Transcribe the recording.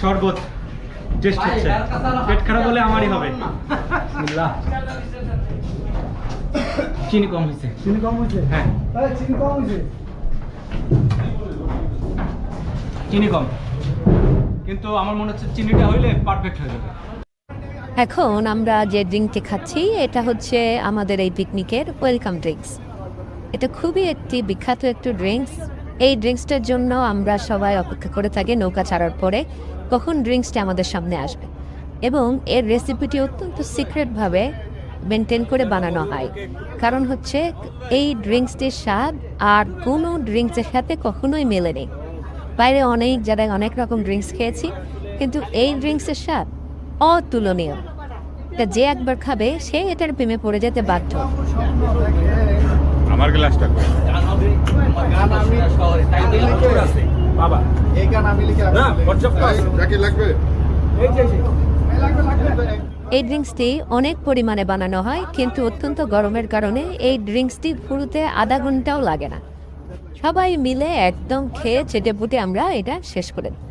শরবত টেস্ট হচ্ছে। পেট খারাপ হলে আমারই হবে। চিনি কম হয়েছে। চিনি কম হয়েছে? হ্যাঁ। চিনি কম হয়েছে। চিনি কম। কিন্তু আমার মনে হচ্ছে চিনিটা হইলে পারফেক্ট হয়ে যাবে। এখন আমরা যে ড্রিঙ্কটি খাচ্ছি এটা হচ্ছে আমাদের এই পিকনিকের ওয়েলকাম ড্রিঙ্কস এটা খুবই একটি বিখ্যাত একটি ড্রিঙ্কস এই ড্রিঙ্কসটার জন্য আমরা সবাই অপেক্ষা করে থাকি নৌকা ছাড়ার পরে, কখন ড্রিঙ্কসটা আমাদের সামনে আসবে। এবং এর রেসিপিটি অত্যন্ত সিক্রেটভাবে মেনটেন করে বানানো হয়। কারণ হচ্ছে, এই ড্রিঙ্কসটির স্বাদ আর কোনো ড্রিঙ্কসের সাথে কখনোই মেলেনি বাইরে অনেক জায়গায় অনেক রকম ড্রিঙ্কস খেয়েছি, কিন্তু এই ড্রিঙ্কসের স্বাদ অতুলনীয়। যে একবার খাবে, সে এটার প্রেমে পড়ে যেতে বাধ্য। আমার গ্লাসটা বাবা এই গান আমি লিখে না পর্যাপ্ত আছে। যাকে লাগবে এই ড্রিঙ্কসটি অনেক পরিমাণে বানানো হয় কিন্তু অত্যন্ত গরমের কারণে এই ড্রিঙ্কসটি পুরোতে আধা ঘন্টাও লাগে না সবাই মিলে একদম খেয়ে চেটে পুটে আমরা এটা শেষ করে দিই।